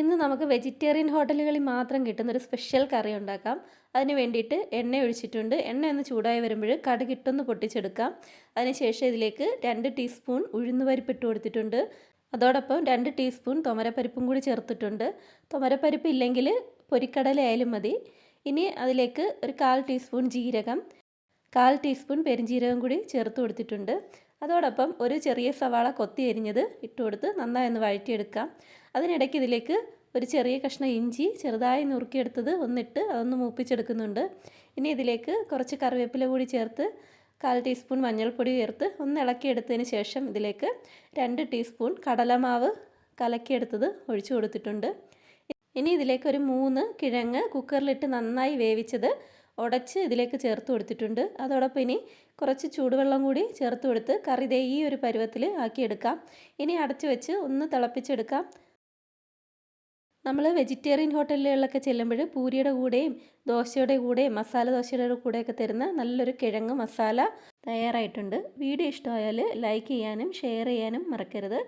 ഇന്ന് നമുക്ക് വെജിറ്റേറിയൻ ഹോട്ടലുകളിൽ മാത്രം കിട്ടുന്ന ഒരു സ്പെഷ്യൽ കറി ഉണ്ടാക്കാം. അതിന് വേണ്ടിയിട്ട് എണ്ണ ഒഴിച്ചിട്ടുണ്ട്. എണ്ണ ഒന്ന് ചൂടായി വരുമ്പോൾ കടുകിട്ടൊന്ന് പൊട്ടിച്ചെടുക്കാം. അതിനുശേഷം ഇതിലേക്ക് രണ്ട് ടീസ്പൂൺ ഉഴുന്നുപരിപ്പ് ഇട്ട് കൊടുത്തിട്ടുണ്ട്. അതോടൊപ്പം രണ്ട് ടീസ്പൂൺ തുമരപ്പരിപ്പും കൂടി ചേർത്തിട്ടുണ്ട്. തുമരപ്പരിപ്പ് ഇല്ലെങ്കിൽ പൊരിക്കടല ആയാലും മതി. ഇനി അതിലേക്ക് ഒരു കാൽ ടീസ്പൂൺ ജീരകം കാൽ ടീസ്പൂൺ പെരിഞ്ജീരകം കൂടി ചേർത്ത് കൊടുത്തിട്ടുണ്ട്. അതോടൊപ്പം ഒരു ചെറിയ സവാള കൊത്തി എരിഞ്ഞത് ഇട്ട് കൊടുത്ത് നന്നായി ഒന്ന് വഴറ്റിയെടുക്കാം. അതിനിടയ്ക്ക് ഇതിലേക്ക് ഒരു ചെറിയ കഷ്ണം ഇഞ്ചി ചെറുതായി നുറുക്കിയെടുത്തത് ഒന്നിട്ട് അതൊന്ന് മൂപ്പിച്ചെടുക്കുന്നുണ്ട്. ഇനി ഇതിലേക്ക് കുറച്ച് കറിവേപ്പില കൂടി ചേർത്ത് കാൽ ടീസ്പൂൺ മഞ്ഞൾപ്പൊടി ചേർത്ത് ഒന്ന് ഇളക്കിയെടുത്തതിന് ശേഷം ഇതിലേക്ക് രണ്ട് ടീസ്പൂൺ കടലമാവ് കലക്കിയെടുത്തത് ഒഴിച്ചു കൊടുത്തിട്ടുണ്ട്. ഇനി ഇതിലേക്ക് ഒരു മൂന്ന് കിഴങ്ങ് കുക്കറിലിട്ട് നന്നായി വേവിച്ചത് ഉടച്ച് ഇതിലേക്ക് ചേർത്ത് കൊടുത്തിട്ടുണ്ട്. അതോടൊപ്പം ഇനി കുറച്ച് ചൂടുവെള്ളം കൂടി ചേർത്ത് കൊടുത്ത് കറി ഈ ഒരു പരുവത്തിൽ ആക്കിയെടുക്കാം. ഇനി അടച്ചു വെച്ച് ഒന്ന് തിളപ്പിച്ചെടുക്കാം. നമ്മൾ വെജിറ്റേറിയൻ ഹോട്ടലുകളിലൊക്കെ ചെല്ലുമ്പോൾ പൂരിയുടെ കൂടെയും ദോശയുടെ കൂടെയും മസാല ദോശയുടെ കൂടെയൊക്കെ തരുന്ന നല്ലൊരു കിഴങ്ങ് മസാല തയ്യാറായിട്ടുണ്ട്. വീഡിയോ ഇഷ്ടമായാൽ ലൈക്ക് ചെയ്യാനും ഷെയർ ചെയ്യാനും മറക്കരുത്.